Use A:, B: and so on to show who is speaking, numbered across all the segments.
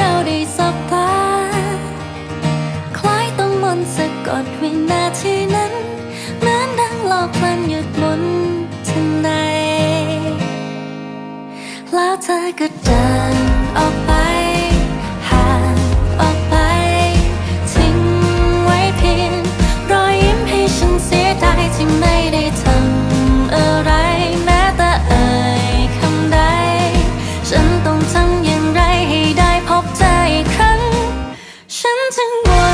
A: เราได้สบตาคล้ายต้องมนสะกดวินาทีนั้นเหมือนดังหลอกพลันหยุดมนทันในแล้วเธอก็เดินออก one.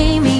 A: gave me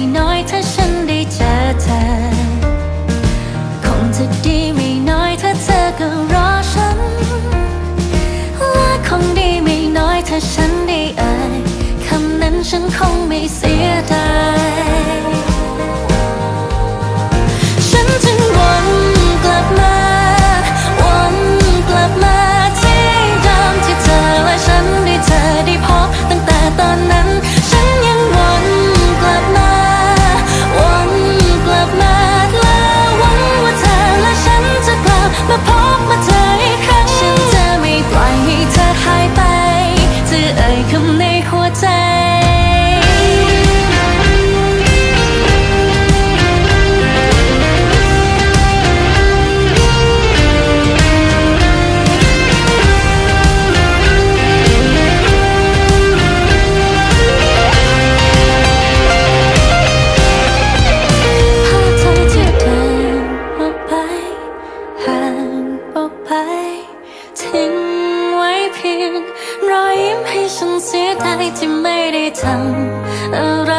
A: รอยยิ้มให้ฉันเสียใจที่ไม่ได้ทำอะไร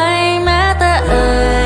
A: แม้แต่เอ่ย